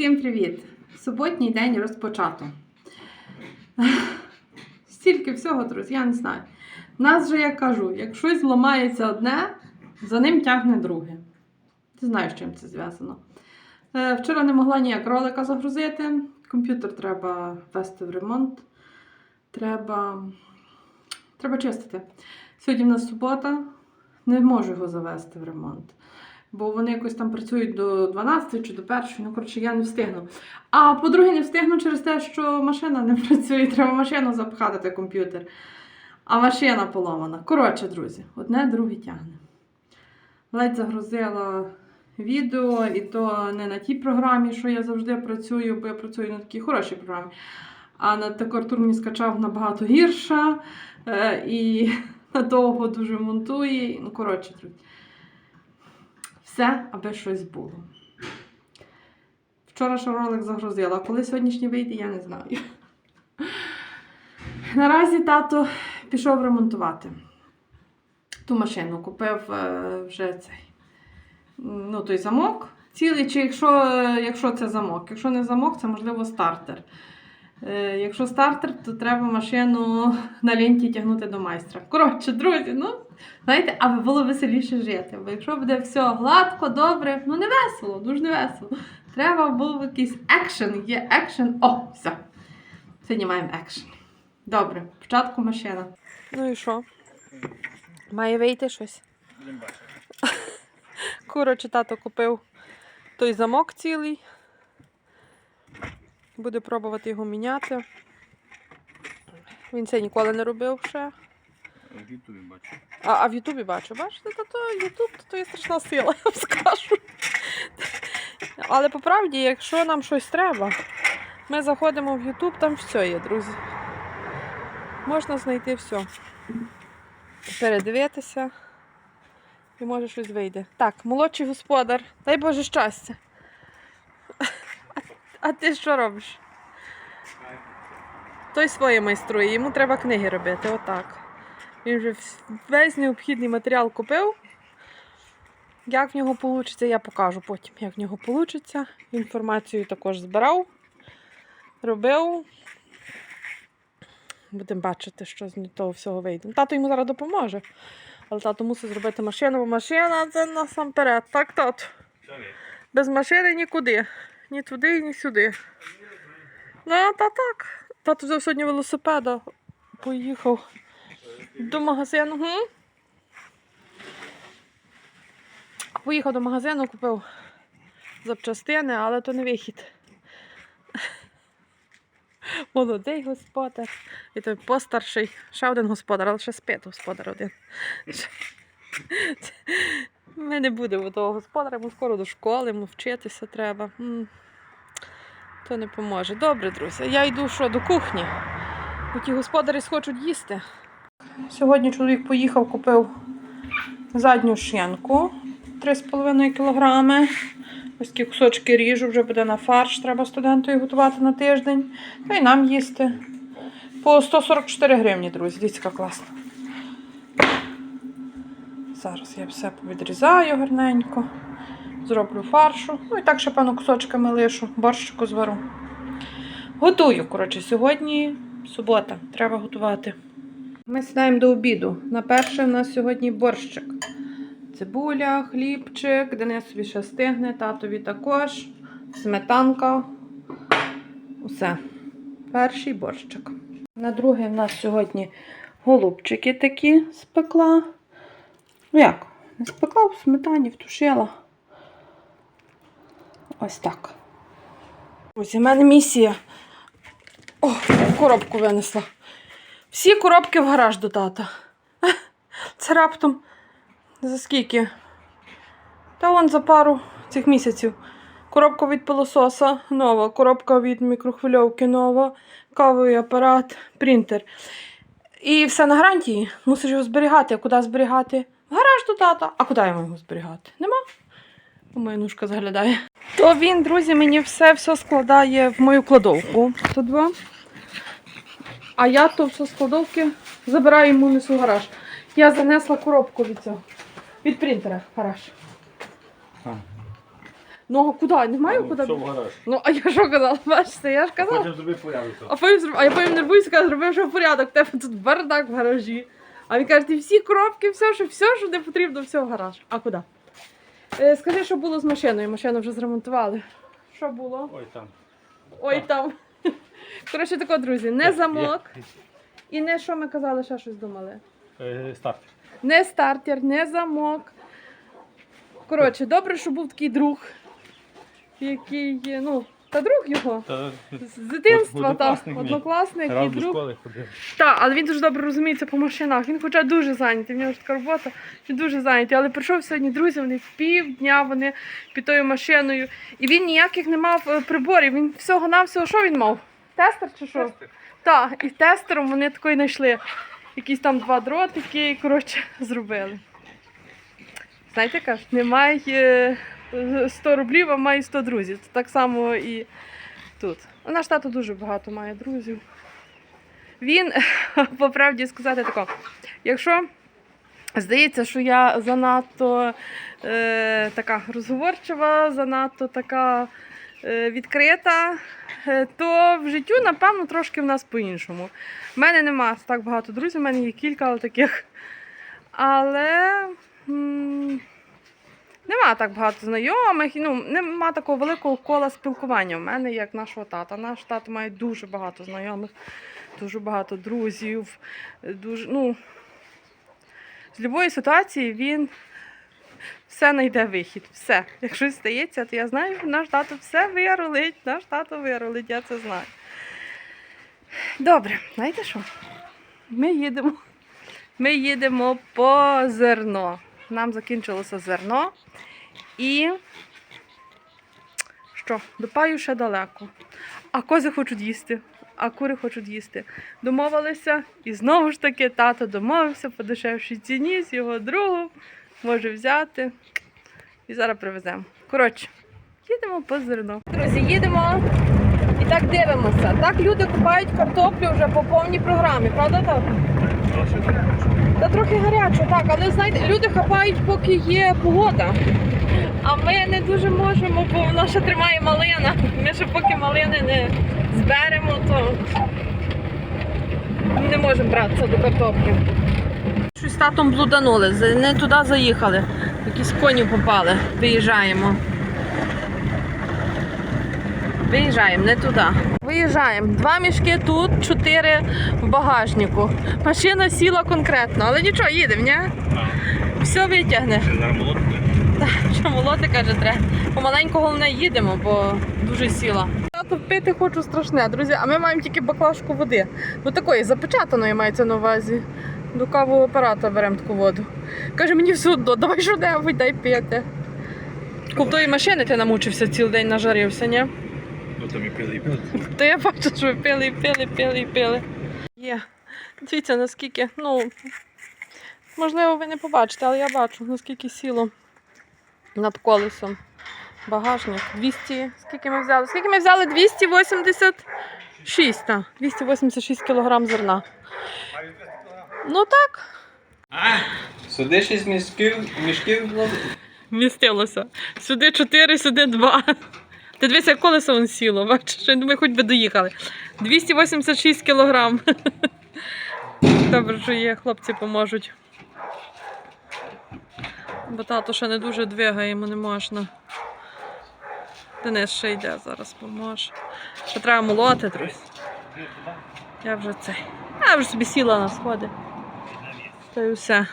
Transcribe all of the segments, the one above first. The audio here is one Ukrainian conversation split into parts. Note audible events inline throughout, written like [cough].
всім привіт! Суботній день розпочато. Стільки всього, друзі, я не знаю. У Нас же я кажу, як щось зламається одне, за ним тягне друге. Не знаю, з чим це зв'язано. Е, Вчора не могла ніяк ролика загрузити. Комп'ютер треба вести в ремонт. Треба, треба чистити. Сьогодні в нас субота, не можу його завести в ремонт. Бо вони якось там працюють до 12 чи до 1, ну коротше, я не встигну. А по-друге, не встигну через те, що машина не [laughs] працює, треба машину запхати той комп'ютер. А машина поломана. Коротше, друзі, одне друге тягне. Ледь загрузила відео, і то не на тій програмі, що я завжди працюю, бо я працюю на такій хорошій програмі. А на таку Артур мені скачав набагато гірша е, і [laughs] надовго дуже монтує. Ну, коротше, друзі. Все, аби щось було. Вчора ще ролик загрузила, а коли сьогоднішній вийде, я не знаю. Наразі тато пішов ремонтувати ту машину. Купив е, вже цей ну, той замок цілий, чи якщо, якщо це замок. Якщо не замок, це можливо стартер. Е, Якщо стартер, то треба машину на ленті тягнути до майстра. Коротше, друзі, ну, знаєте, аби було веселіше жити. Бо якщо буде все гладко, добре, ну не весело, дуже не весело. Треба був якийсь екшен, є екшен. О, все. Сьогодні маємо екшен. Добре, спочатку машина. Ну і що? Має вийти щось. Коротше, тато купив той замок цілий. Буде пробувати його міняти. Він це ніколи не робив ще. В Ютубі бачу. А, а в Ютубі бачу, бачите, та то Ютуб то є страшна сила, [laughs] я вам скажу. Але по правді, якщо нам щось треба, ми заходимо в Ютуб, там все є, друзі. Можна знайти все. Передивитися. І може щось вийде. Так, молодший господар, дай Боже щастя. А, ти що робиш? Той своє майструє, йому треба книги робити, отак. Він вже весь необхідний матеріал купив. Як в нього вийде, я покажу потім, як в нього вийде. Інформацію також збирав, робив. Будемо бачити, що з того всього вийде. Тато йому зараз допоможе. Але тато мусить зробити машину, бо машина це насамперед. Так, тато. Без машини нікуди. Ні туди, ні сюди. Ну, та так. Тато взяв сьогодні велосипеда, поїхав до магазину. Гм? Поїхав до магазину, купив запчастини, але то не вихід. [laughs] Молодий господар. І той постарший. Ще один господар, але ще спить господар один. Ми не будемо того господаря, бо скоро до школи, йому вчитися треба. То не поможе. Добре, друзі. Я йду що до кухні, бо ті господарі схочуть їсти. Сьогодні чоловік поїхав, купив задню шинку 3,5 кг. Ось такі кусочки ріжу, вже буде на фарш, треба студентові готувати на тиждень. Та й нам їсти. По 144 гривні, друзі. Дивіться, класна. Зараз я все повідрізаю гарненько. Зроблю фаршу. Ну і так ще певно кусочками лишу, борщику звару. Готую, коротше, сьогодні субота, треба готувати. Ми сідаємо до обіду. На перше в нас сьогодні борщик. Цибуля, хлібчик, Денисові ще стигне, татові також, сметанка. Усе. Перший борщик. На другий в нас сьогодні голубчики такі спекла. Ну як? Не спекла в сметані, втушила. Ось так. Ось у мене місія. О, коробку винесла. Всі коробки в гараж до тата. [laughs] Це раптом за скільки? Та вон за пару цих місяців. Коробка від пилососа нова, коробка від мікрохвильовки нова, кавовий апарат, принтер. І все на гарантії. Мусиш його зберігати. А куди зберігати? В гараж до тата. А куди йому його зберігати? Нема. Моя нушка заглядає. То він, друзі, мені все все складає в мою кладовку. Тут два. А я то все з кладовки забираю йому несу в гараж. Я занесла коробку від цього. Від принтера в гараж. А. Ну а куди? Не маю куди. Все в гараж. Ну, а я що казала? Бачите, я ж казала. Потім зроби порядок. А потім, зроб- а я потім нервуюся, кажу, зробив, що порядок, в тебе тут бардак в гаражі. А він каже, ти всі коробки, все, що, все, що не потрібно, все в гараж. А куди? Е, скажи, що було з машиною? Машину вже зремонтували. Що було? Ой, там. Ой, там. [laughs] Коротше, тако, друзі, не замок. І не що ми казали, ще щось думали. Е, Старт. Не стартер, не замок. Коротше, добре, що був такий друг, який, ну, та друг його. Та З дитинства, так, Однокласник мій. однокласник і до друг. школи ходив. Так, але він дуже добре розуміється по машинах. Він хоча дуже зайнятий, в нього ж така робота, він дуже зайнятий. Але прийшов сьогодні друзі, вони півдня вони під тою машиною. І він ніяких не мав е, приборів. Він всього навсього що він мав? Тестер чи що? Так, і тестером вони такої знайшли. Якісь там два дротики, і коротше, зробили. Знаєте, кажуть, немає е, 100 рублів, а має 100 друзів. Це так само і тут. Наш тато дуже багато має друзів. Він, [laughs] по правді сказати тако, якщо здається, що я занадто е, така розговорчива, занадто така е, відкрита, е, то в життю, напевно, трошки в нас по-іншому. У мене нема так багато друзів, у мене є кілька таких. Але м, нема так багато знайомих, ну, нема такого великого кола спілкування в мене, як нашого тата. Наш тато має дуже багато знайомих, дуже багато друзів. Дуже, ну, з будь-якої ситуації він все знайде вихід. Все. Якщо щось стається, то я знаю, що наш тато все вирулить, наш тато вирулить, я це знаю. Добре, знаєте що? Ми їдемо. Ми їдемо по зерно. Нам закінчилося зерно. І що? До паю ще далеко. А кози хочуть їсти, а кури хочуть їсти. Домовилися, і знову ж таки тато домовився по дешевшій ціні з його другом. Може взяти. І зараз привеземо. Коротше, їдемо по зерно. Друзі, їдемо так дивимося. Так люди купають картоплю вже по повній програмі, правда так? Та трохи гаряче, так, але знаєте, люди хапають, поки є погода. А ми не дуже можемо, бо вона ще тримає малина. Ми ще поки малини не зберемо, то не можемо братися до картоплі. Щось татом блуданули, не туди заїхали. Якісь коні попали. Виїжджаємо. Виїжджаємо, не туди. Виїжджаємо. Два мішки тут, чотири в багажнику. Машина сіла конкретно, але нічого, їдемо, ні? Все витягне. Що молоти, каже, треба. Помаленьку головне їдемо, бо дуже сіла. Я пити хочу страшне, друзі, а ми маємо тільки баклажку води. Ну такої запечатаної мається на увазі. До кавового апарата беремо таку воду. Каже, мені все одно, давай що-небудь, дай пити. Ковтої машини ти намучився цілий день нажарився, ні? Там і пили, і пили. То я бачу, що ви пили, і пили, пили, і пили. Є. Дивіться, наскільки, ну, можливо, ви не побачите, але я бачу, наскільки сіло над колесом. Багажник 200. Скільки ми взяли? Скільки ми взяли? 286, так. 286 кілограм зерна. Ну так, Сюди шість мішків, мішків вмістилося. Сюди 4, сюди 2. Ти дивися, як колесо вон сіло, бачиш, я думаю, хоч би доїхали. 286 кілограм. [laughs] Добре, що є, хлопці поможуть. Бо тато ще не дуже двигає, йому не можна. Денис ще йде, зараз поможе. Ще треба молоти, друзі. Я вже цей. Я вже собі сіла на сходи. Та й все.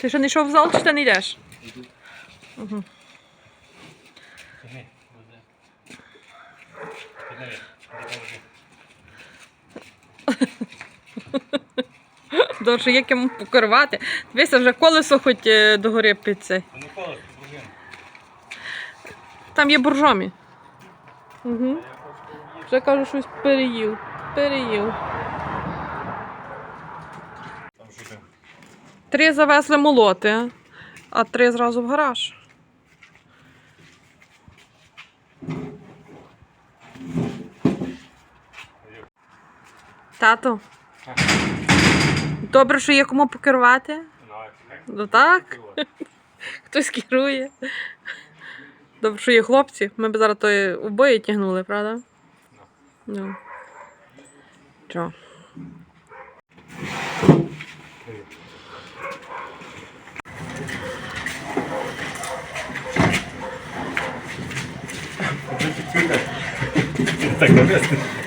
Ти ще не йшов в зал, чи ти не йдеш? Угу. Довше як йому покерувати. Дивися, вже колесо хоч е, догори під цей. Там є буржомі. Угу. Вже кажу, щось переїв. Переїв. Там що там? Три завезли молоти, а три зразу в гараж. Тато. Добре, що є кому покерувати. Ну. Ну так, [laughs] хтось керує. Добре, що є хлопці. Ми б зараз то обоє тягнули, правда? Ну. Чо? Так, навести.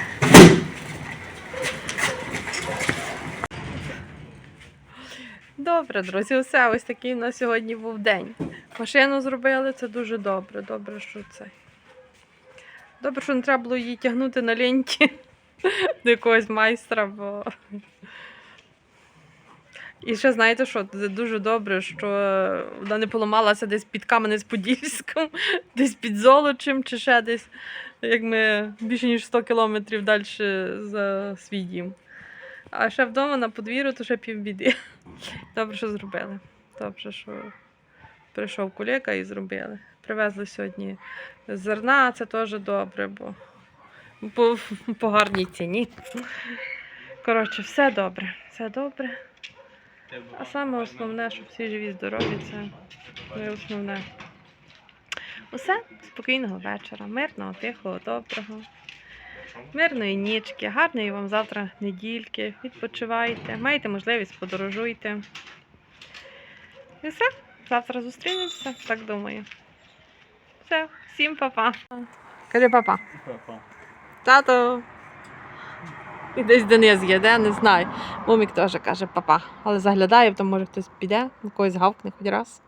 Добре, друзі, усе ось такий у нас сьогодні був день. Машину зробили, це дуже добре. Добре, що це. Добре, що не треба було її тягнути на ленті [laughs] до якогось майстра, бо. І ще знаєте що, це дуже добре, що вона не поламалася десь під Кам'янець-Подільськом, [laughs] десь під Золочем чи ще десь, як ми більше ніж 100 кілометрів далі за свій дім. А ще вдома на подвір'ю, то ще півбіди. [laughs] Добре, що зробили. Добре, що прийшов колега і зробили. Привезли сьогодні зерна, це теж добре, бо по, [laughs] по гарній ціні. Коротше, все добре, все добре. А саме основне, щоб всі живі, здорові, це не основне. Усе, спокійного вечора, мирного, тихого, доброго. Мирної нічки, гарної вам завтра недільки. Відпочивайте, маєте можливість подорожуйте. І все. Завтра зустрінемося, так думаю. Все, всім па-па. Кажи па-па. Тато. І десь Денис є, де, не знаю. Момік теж каже папа. Але заглядає, то може хтось піде, на когось гавкне хоч раз.